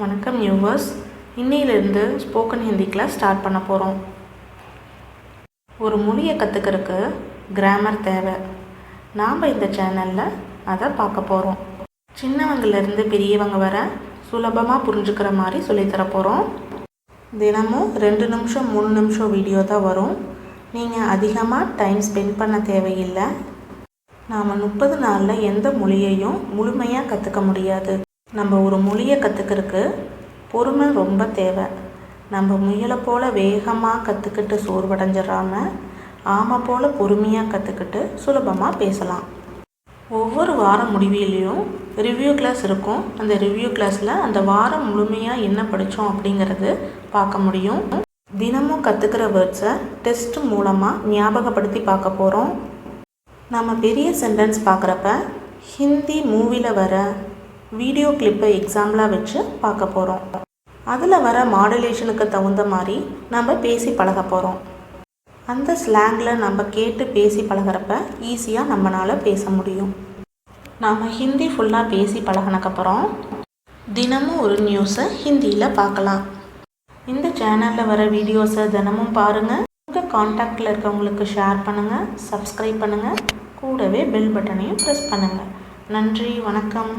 வணக்கம் யூவர்ஸ் இன்னையிலேருந்து spoken Hindi class start பண்ண போகிறோம் ஒரு மொழியை கற்றுக்கிறதுக்கு கிராமர் தேவை. நாம் இந்த சேனலில் அதை பார்க்க போகிறோம் சின்னவங்கலேருந்து பெரியவங்க வர சுலபமாக புரிஞ்சுக்கிற மாதிரி சொல்லித்தர போகிறோம் தினமும் ரெண்டு நிமிஷம் மூணு நிமிஷம் வீடியோ தான் வரும். நீங்கள் அதிகமாக டைம் ஸ்பெண்ட் பண்ண தேவையில்லை. நாம் முப்பது நாளில் எந்த மொழியையும் முழுமையாக கற்றுக்க முடியாது. நம்ம ஒரு மொழியை கற்றுக்கிறதுக்கு பொறுமை ரொம்ப தேவை. நம்ம முயலை போல் வேகமாக கற்றுக்கிட்டு சோர்வடைஞ்சிடாம ஆமை போல் பொறுமையாக கற்றுக்கிட்டு சுலபமாக பேசலாம். ஒவ்வொரு வாரம் முடிவிலையும் ரிவ்யூ கிளாஸ் இருக்கும். அந்த ரிவ்யூ கிளாஸில் அந்த வாரம் முழுமையாக என்ன படித்தோம் அப்படிங்கிறது பார்க்க முடியும். தினமும் கற்றுக்கிற வேர்ட்ஸை டெஸ்ட் மூலமாக ஞாபகப்படுத்தி பார்க்க போகிறோம் நம்ம பெரிய சென்டென்ஸ் பார்க்குறப்ப ஹிந்தி மூவியில் வர வீடியோ கிளிப்பை எக்ஸாம்பிளாக வச்சு பார்க்க போகிறோம் அதில் வர மாடுலேஷனுக்கு தகுந்த மாதிரி நம்ம பேசி பழக போகிறோம் அந்த ஸ்லாங்கில் நம்ம கேட்டு பேசி பழகிறப்ப ஈஸியாக நம்மளால் பேச முடியும். நாம் ஹிந்தி ஃபுல்லாக பேசி பழகினக்கப்புறம் தினமும் ஒரு நியூஸை ஹிந்தியில் பார்க்கலாம். இந்த சேனலில் வர வீடியோஸை தினமும் பாருங்கள் உங்கள் காண்டாக்டில் இருக்கவங்களுக்கு ஷேர் பண்ணுங்கள் சப்ஸ்கிரைப் பண்ணுங்கள் கூடவே பெல் பட்டனையும் ப்ரெஸ் பண்ணுங்கள் நன்றி வணக்கம்.